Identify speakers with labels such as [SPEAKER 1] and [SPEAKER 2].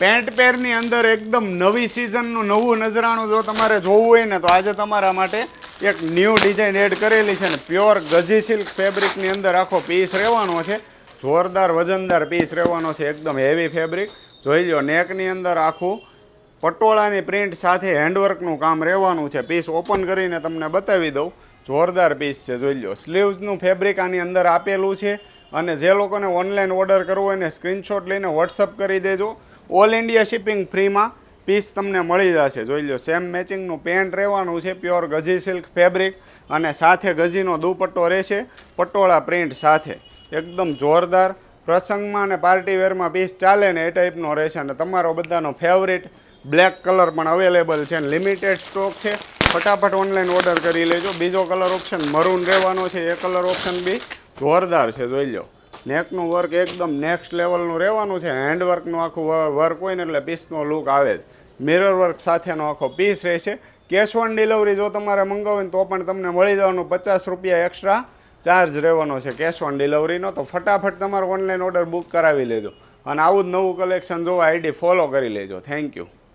[SPEAKER 1] Pant પેરની અંદર એકદમ નવી સિઝનનું નવું નજરાણું જો તમારે જોવું હોય ને તો આજે તમારા માટે એક ન્યૂ ડિઝાઇન એડ કરેલી છે ને પ્યોર ગજી સિલ્ક ફેબ્રિકની અંદર આખો પીસ રહેવાનો છે. જોરદાર વજનદાર પીસ રહેવાનો છે, એકદમ હેવી ફેબ્રિક જોઈ લો નેકની અંદર આખું પટોળાની પ્રિન્ટ સાથે હેન્ડવર્કનું કામ રહેવાનું છે. પીસ ઓપન કરીને તમને બતાવી દઉં. જોરદાર પીસ છે, જોઈ લો સ્લીવ્સનું ફેબ્રિક આની અંદર આપેલું છે અને જે લોકોને ઓનલાઈન ઓર્ડર કરવો એને સ્ક્રીનશોટ લઈને વોટ્સઅપ કરી દેજો. ઓલ ઇન્ડિયા શિપિંગ ફ્રીમાં પીસ તમને મળી જશે. જોઈ લો સેમ મેચિંગનું પેન્ટ રહેવાનું છે પ્યોર ગજી સિલ્ક ફેબ્રિક અને સાથે ગજીનો દુપટ્ટો રહેશે, પટોળા પ્રિન્ટ સાથે. એકદમ જોરદાર પ્રસંગમાં અને પાર્ટી વેરમાં પીસ ચાલે ને એ ટાઈપનો રહેશે અને તમારો બધાનો ફેવરિટ બ્લેક કલર પણ અવેલેબલ છે અને લિમિટેડ સ્ટોક છે. ફટાફટ ઓનલાઈન ઓર્ડર કરી લેજો. બીજો કલર ઓપ્શન મરૂન રહેવાનો છે. એ કલર ઓપ્શન બી જોરદાર છે, જોઈ લો નેકનું વર્ક એકદમ નેક્સ્ટ લેવલનું રહેવાનું છે. હેન્ડવર્કનું આખું વર્ક હોય ને એટલે પીસનો લુક આવે જ. મિરર વર્ક સાથેનો આખો પીસ રહેશે કેશ ઓન ડિલિવરી જો તમારે મંગાવી તો પણ તમને મળી જવાનું પચાસ રૂપિયા એક્સ્ટ્રા ચાર્જ રહેવાનો છે કેશ ઓન ડિલિવરીનો તો ફટાફટ તમારો ઓનલાઈન ઓર્ડર બુક કરાવી લેજો. અને આવું જ નવું કલેક્શન જોવા આઈડી ફોલો કરી લેજો. Thank you